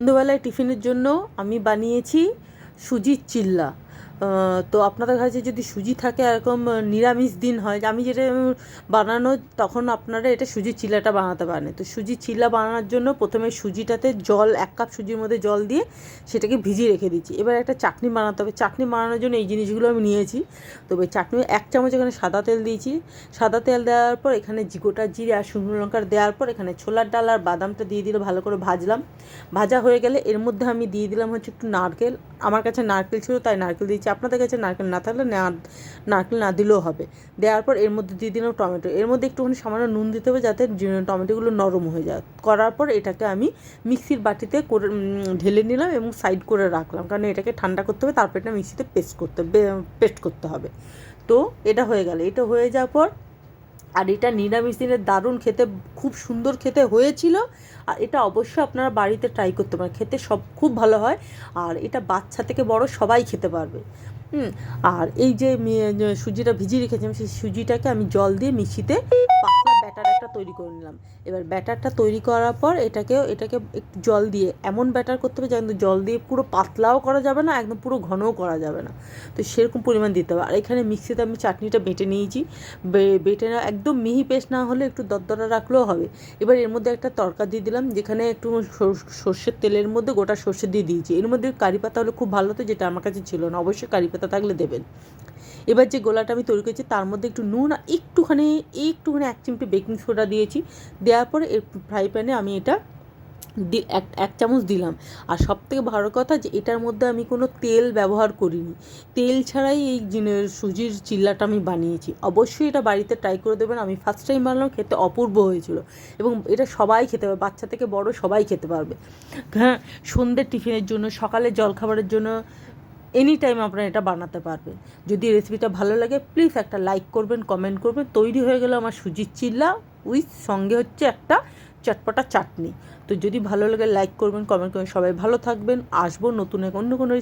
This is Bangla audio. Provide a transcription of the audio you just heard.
সন্ধ্যেবেলায় টিফিনের জন্য আমি বানিয়েছি সুজির চিল্লা। তো আপনাদের কাছে যদি সুজি থাকে, এরকম নিরামিষ দিন হয়, আমি যেটা বানানো, তখন আপনারা এটা সুজির চিলাটা বানাতে পারেন। তো সুজির চিল্লা বানানোর জন্য প্রথমে সুজিটাতে জল, এক কাপ সুজির মধ্যে জল দিয়ে সেটাকে ভিজিয়ে রেখে দিচ্ছি। এবার একটা চাটনি বানাতে হবে। চাটনি বানানোর জন্য এই জিনিসগুলো আমি নিয়েছি। তবে চাটনি এক চামচ এখানে সাদা তেল দিয়েছি। সাদা তেল দেওয়ার পর এখানে গোটা জিরে আর শুকনো লঙ্কার দেওয়ার পর এখানে ছোলার ডাল আর বাদামটা দিয়ে দিলে ভালো করে ভাজলাম। ভাজা হয়ে গেলে এর মধ্যে আমি দিয়ে দিলাম হচ্ছে একটু নারকেল। আমার কাছে নারকেল ছিল, তাই নারকেল দিয়েছি আপনাদের কাছে নারকেল না থাকলে নারকেল না দিলেও হবে? দেওয়ার পর এর মধ্যে দিয়ে দিলাম টমেটো। এর মধ্যে একটুখানি সামান্য নুন দিতে হবে যাতে টমেটোগুলো নরম হয়ে যায়। করার পর এটাকে আমি মিক্সির বাটিতে করে ঢেলে নিলাম এবং সাইড করে রাখলাম। কারণ এটাকে ঠান্ডা করতে হবে, তারপর এটা মিক্সিতে পেস্ট করতে পেস্ট করতে হবে। তো এটা হয়ে গেল। এটা হয়ে যাওয়ার পর আর এটা নিরামিষ দিনে দারুণ খেতে, খুব সুন্দর খেতে হয়েছিল। আর এটা অবশ্যই আপনারা বাড়িতে ট্রাই করতে পারেন। খেতে সব, খুব ভালো হয়। আর এটা বাচ্চা থেকে বড় সবাই খেতে পারবে। হুম, আর এই যে সুজিটা ভিজিয়ে রেখেছিলাম, সেই সুজিটাকে আমি জল দিয়ে মিশিতে পাতলা ব্যাটার একটা তৈরি করে নিলাম। এবার ব্যাটারটা তৈরি করার পর এটাকেও এটাকে একটু জল দিয়ে, এমন ব্যাটার করতে হবে যেন জল দিয়ে পুরো পাতলাও করা যাবে না, একদম পুরো ঘনও করা যাবে না। তো সেরকম পরিমাণ দিতে হবে। আর এখানে মিক্সিতে আমি চাটনিটা বেটে নিয়েছি। বেটে না একদম মিহি পেস্ট না হলে একটু দরদরা রাখলেও হবে। এবার এর মধ্যে একটা তরকা দিয়ে দিলাম, যেখানে একটু সর- সর্ষের তেলের মধ্যে গোটা সর্ষে দিয়ে দিয়েছি। এর মধ্যে কারি পাতা হলে খুব ভালো হতো, যেটা আমার কাছে ছিল না। অবশ্যই কারি পাতা থাকলে দেবেন। এবার যে গোলাটা আমি তৈরি করেছি, তার মধ্যে একটু নুন আর একটুখানি একটুখানি এক চিমটি বেকিং সোডা দিয়েছি। দেওয়ার পরে এর ফ্রাই প্যানে আমি এটা দি, এক এক চামচ দিলাম। আর সব থেকে ভালো কথা যে এটার মধ্যে আমি কোনো তেল ব্যবহার করিনি। তেল ছাড়াই এই সুজির চিল্লাটা আমি বানিয়েছি। অবশ্যই এটা বাড়িতে ট্রাই করে দেবেন। আমি ফার্স্ট টাইম বানালাম, খেতে অপূর্ব হয়েছিল। এবং এটা সবাই খেতে পারবে, বাচ্চা থেকে বড় সবাই খেতে পারবে। হ্যাঁ সন্ধ্যের টিফিনের জন্য সকালে জলখাবারের জন্য এনি টাইম আপনারা এটা বানাতে পারবেন। যদি রেসিপিটা ভালো লাগে প্লিজ একটা লাইক করবেন কমেন্ট করবেন। তৈরি হয়ে গেল আমার সুজির চিল্লা উইথ সঙ্গে হচ্ছে একটা চটপটা চাটনি। তো যদি ভালো লাগে লাইক করবেন কমেন্ট করবেন। সবাই ভালো থাকবেন। আসব নতুন এক অন্য কোনো